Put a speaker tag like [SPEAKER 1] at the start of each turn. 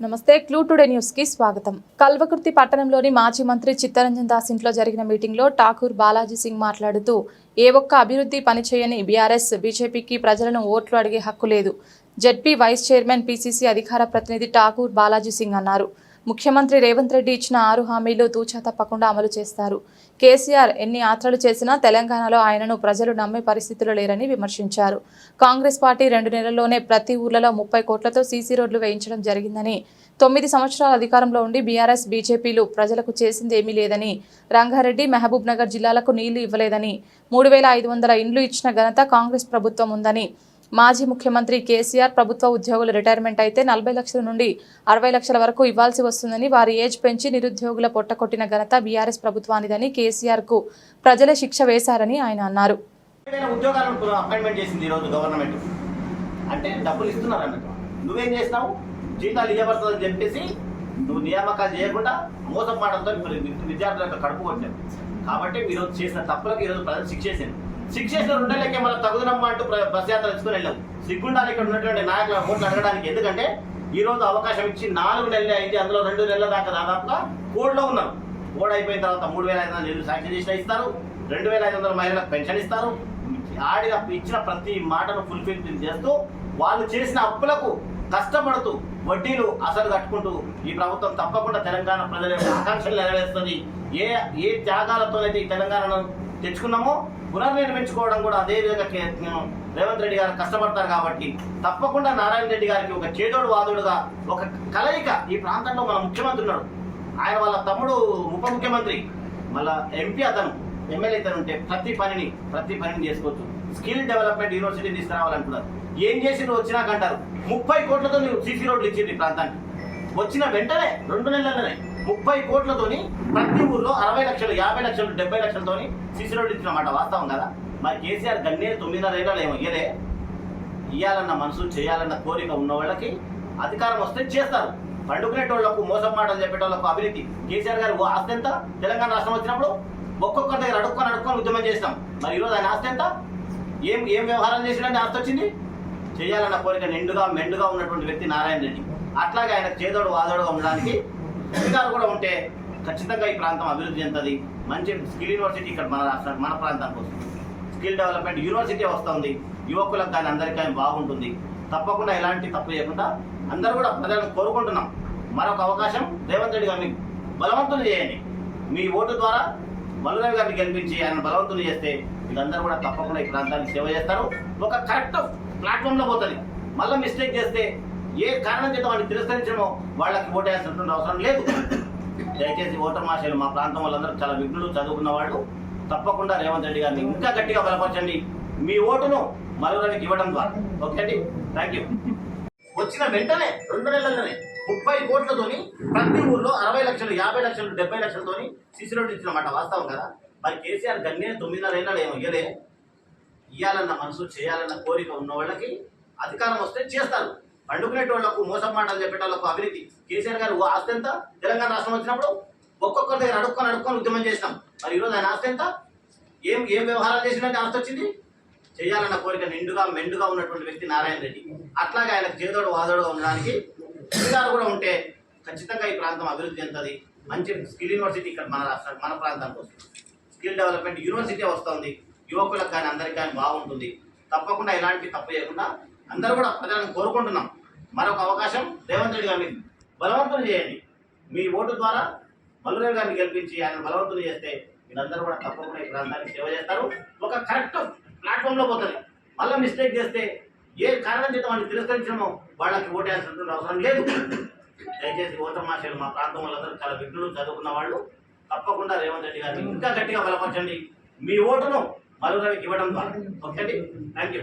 [SPEAKER 1] నమస్తే clue today న్యూస్కి స్వాగతం. కల్వకుర్తి పట్టణంలోని మాజీ మంత్రి చిత్తరంజన్ దాస్ ఇంట్లో జరిగిన మీటింగ్లో ఠాకూర్ బాలాజీ సింగ్ మాట్లాడుతూ ఏ ఒక్క అభివృద్ధి పనిచేయని బీఆర్ఎస్ బీజేపీకి ప్రజలను ఓట్లు అడిగే హక్కు లేదు. జెడ్పీ వైస్ చైర్మన్ పీసీసీ అధికార ప్రతినిధి ఠాకూర్ బాలాజీ సింగ్ అన్నారు. ముఖ్యమంత్రి రేవంత్ రెడ్డి ఇచ్చిన ఆరు హామీలు తూచా తప్పకుండా అమలు చేస్తారు. కేసీఆర్ ఎన్ని యాత్రలు చేసినా తెలంగాణలో ఆయనను ప్రజలు నమ్మే పరిస్థితులు లేరని విమర్శించారు. కాంగ్రెస్ పార్టీ రెండు నెలల్లోనే ప్రతి ఊర్లలో ముప్పై కోట్లతో సీసీ రోడ్లు వేయించడం జరిగిందని తొమ్మిది సంవత్సరాల అధికారంలో ఉండి బీఆర్ఎస్ బీజేపీలు ప్రజలకు చేసింది ఏమీ లేదని రంగారెడ్డి మహబూబ్ నగర్ జిల్లాలకు నీళ్ళు ఇవ్వలేదని మూడు వేల ఐదు వందల ఇండ్లు ఇచ్చిన ఘనత కాంగ్రెస్ ప్రభుత్వం ఉందని మాజీ ముఖ్యమంత్రి కేసీఆర్ ప్రభుత్వ ఉద్యోగుల రిటైర్మెంట్ అయితే నలభై లక్షల నుండి అరవై లక్షల వరకు ఇవ్వాల్సి వస్తుందని వారి ఏజ్ పెంచి నిరుద్యోగుల పొట్టకొట్టిన ఘనత బీఆర్ఎస్ ప్రభుత్వానిదని కేసీఆర్కు ప్రజలే శిక్ష వేశారని ఆయన అన్నారు.
[SPEAKER 2] అంటే డబ్బులు ఇస్తున్నారు నువ్వేం చేసినావు? జీతాలు ఇవ్వబడుతుందని చెప్పేసి నువ్వు నియామకాలు చేయకుండా మోసం మాటలతో విద్యార్థుల యొక్క కడుపు కొట్టావు కాబట్టి మీరు చేసిన తప్పులకు ఈరోజు ప్రజలు శిక్ష చేసింది శిక్ష చేసిన రెండు నెలలకే మనం తగుదనమ్మా అంటూ బస్ యాత్ర తెచ్చుకొని వెళ్ళాం. సిగ్గుండాలి ఇక్కడ ఉన్నటువంటి నాయకుల ఓట్లు అడగడానికి. ఎందుకంటే ఈ రోజు అవకాశం ఇచ్చి నాలుగు నెలలు అయింది. అందులో రెండు నెలల దాకా దాదాపుగా కోడ్లో ఉన్నారు కోడ్ అయిపోయిన తర్వాత మూడు వేల ఐదు వందల ఇల్లు శాంక్షన్ చేసిన ఇస్తారు. రెండు వేల ఐదు వందల మహిళలకు పెన్షన్ ఇస్తారు. ఆడిన ఇచ్చిన ప్రతి మాటను ఫుల్ఫిల్ చేస్తూ వాళ్ళు చేసిన అప్పులకు కష్టపడుతూ వడ్డీలు అసలు కట్టుకుంటూ ఈ ప్రభుత్వం తప్పకుండా తెలంగాణ ప్రజల ఆకాంక్షలు నెరవేరుస్తుంది. ఏ ఏ త్యాగాలతోనైతే ఈ తెలంగాణను తెచ్చుకున్నామో పునర్నిర్మించుకోవడం కూడా అదే విధంగా నేను రేవంత్ రెడ్డి గారు కష్టపడతారు కాబట్టి తప్పకుండా నారాయణ రెడ్డి గారికి ఒక చేదోడు వాదుడుగా ఒక కలయిక ఈ ప్రాంతంలో మన ముఖ్యమంత్రి ఉన్నాడు. ఆయన వాళ్ళ తమ్ముడు ఉప ముఖ్యమంత్రి మళ్ళా ఎంపీ అతను ఎమ్మెల్యే ఇతను ఉంటే ప్రతి పనిని ప్రతి పనిని చేసుకోవచ్చు. స్కిల్ డెవలప్మెంట్ యూనివర్సిటీ తీసుకురావాలనుకున్నారు. ఏం చేసి నువ్వు వచ్చినాకంటారు ముప్పై కోట్లతో నువ్వు సీసీ రోడ్లు ఇచ్చింది ప్రాంతానికి. వచ్చిన వెంటనే రెండు నెలలనే ముప్పై కోట్లతోని ప్రతి ఊర్లో అరవై లక్షలు యాభై లక్షలు డెబ్బై లక్షలతోని సీసీ రోడ్లు ఇచ్చిన మాట వాస్తవం కదా? మరి కేసీఆర్ గన్నే తొమ్మిదిన్నర ఏళ్ళు ఏమో ఇయ్యలే. ఇయ్యాలన్న మనసు చేయాలన్న కోరిక ఉన్న వాళ్ళకి అధికారం వస్తే చేస్తారు. పండుకునేటోళ్ళకు మోసం మాటలు చెప్పేటోళ్ళకు అవినీతి కేసీఆర్ గారు ఓ ఆస్తి ఎంత? తెలంగాణ రాష్ట్రం వచ్చినప్పుడు ఒక్కొక్కరి దగ్గర అడుక్కొని అడుక్కొని ఉద్యమం చేసినాం. మరి ఈరోజు ఆయన ఆస్తి ఎంత? ఏం ఏం వ్యవహారం చేసినా ఆస్తి వచ్చింది? చేయాలన్న కోరిక నిండుగా మెండుగా ఉన్నటువంటి వ్యక్తి నారాయణ రెడ్డి. అట్లాగే ఆయన చేదోడు వాదోడుగా ఉండడానికి అధికారులు కూడా ఉంటే ఖచ్చితంగా ఈ ప్రాంతం అభివృద్ధి చెందుతుంది. మంచి స్కిల్ యూనివర్సిటీ ఇక్కడ మన రాష్ట్రానికి మన ప్రాంతానికి వస్తుంది. స్కిల్ డెవలప్మెంట్ యూనివర్సిటీ వస్తుంది. యువకులకు కానీ అందరికీ కానీ బాగుంటుంది. తప్పకుండా ఎలాంటి తప్పు చేయకుండా అందరూ కూడా ప్రజలను కోరుకుంటున్నాం. మరొక అవకాశం రేవంత్ రెడ్డి గారిని బలవంతులు చేయండి. మీ ఓటు ద్వారా మల్లురావు గారిని గెలిపించి ఆయన బలవంతులు చేస్తే వీళ్ళందరూ కూడా తప్పకుండా ఈ ప్రాంతానికి సేవ చేస్తారు. ఒక కరెక్ట్ ప్లాట్ఫామ్లో పోతుంది. మళ్ళీ మిస్టేక్ చేస్తే ఏ కారణం చేత వాడిని తిరస్కరించడమో వాళ్ళకి ఓటేయాల్సినటువంటి అవసరం లేదు. దయచేసి ఓటర్ మాషలు మా ప్రాంతం వాళ్ళందరూ చాలా విఘ్నులు చదువుకున్న వాళ్ళు తప్పకుండా రేవంత్ రెడ్డి గారిని ఇంకా గట్టిగా బలపరచండి. మీ ఓటును మరొకరికి ఇవ్వడం ద్వారా. ఓకే అండి? థ్యాంక్ యూ వచ్చిన వెంటనే రెండు నెలలనే ముప్పై కోట్లతోని ప్రతి ఊర్లో అరవై లక్షలు యాభై లక్షలు డెబ్బై లక్షలతోని సిసి రోడ్డు ఇచ్చిన మాట వాస్తవం కదా? మరి కేసీఆర్ గన్నే తొమ్మిదిన్నర ఏళ్ళు ఏమో ఇయ్యలే. ఇయ్యాలన్న మనసు చేయాలన్న కోరిక ఉన్న వాళ్ళకి అధికారం వస్తే చేస్తారు. పండుకునేటోళ్ళకు మోసం మాటలు చెప్పేటోళ్ళకు అవినీతి కేసీఆర్ గారు ఆస్తి ఎంత? తెలంగాణ రాష్ట్రం వచ్చినప్పుడు ఒక్కొక్కరి దగ్గర అడుక్కొని అడుక్కొని ఉద్యమం చేసినాం. మరి ఈరోజు ఆయన ఆస్తి ఎంత? ఏం ఏం వ్యవహారాలు చేసినట్టు ఆస్తి వచ్చింది? చేయాలన్న కోరిక నిండుగా మెండుగా ఉన్నటువంటి వ్యక్తి నారాయణ రెడ్డి. అట్లాగే ఆయనకు చేదోడు వాదోడుగా ఉండడానికి అధికారులు కూడా ఉంటే ఖచ్చితంగా ఈ ప్రాంతం అభివృద్ధి చెందుతుంది. మంచి స్కిల్ యూనివర్సిటీ ఇక్కడ మన రాష్ట్రం మన ప్రాంతానికి వస్తుంది. స్కిల్ డెవలప్మెంట్ యూనివర్సిటీ వస్తుంది. యువకులకు కానీ అందరికీ కానీ బాగుంటుంది. తప్పకుండా ఎలాంటి తప్పు చేయకుండా అందరూ కూడా ప్రజలను కోరుకుంటున్నాం. మరొక అవకాశం రేవంత్ రెడ్డి గారి బలవంతం చేయండి. మీ ఓటు ద్వారా మల్లురావు గారిని గెలిపించి ఆయన బలవంతులు చేస్తే మీరందరూ కూడా తప్పకుండా ఈ ప్రాంతానికి సేవ చేస్తారు. ఒక కరెక్ట్ ప్లాట్ఫామ్లో పోతుంది. మళ్ళీ మిస్టేక్ చేస్తే ఏ కారణం చేత వాడిని తిరస్కరించడమో వాళ్ళకి ఓటేయాల్సినటువంటి అవసరం లేదు. దయచేసి ఓటర్ మాషలు మా ప్రాంతం వాళ్ళందరూ చాలా విఘ్నులు చదువుకున్న వాళ్ళు. తప్పకుండా రేవంత్ రెడ్డి గారిని ఇంకా గట్టిగా బలపరచండి. మీ ఓటును మరొకరికి ఇవ్వడం ద్వారా. ఓకే అండి? Thank you.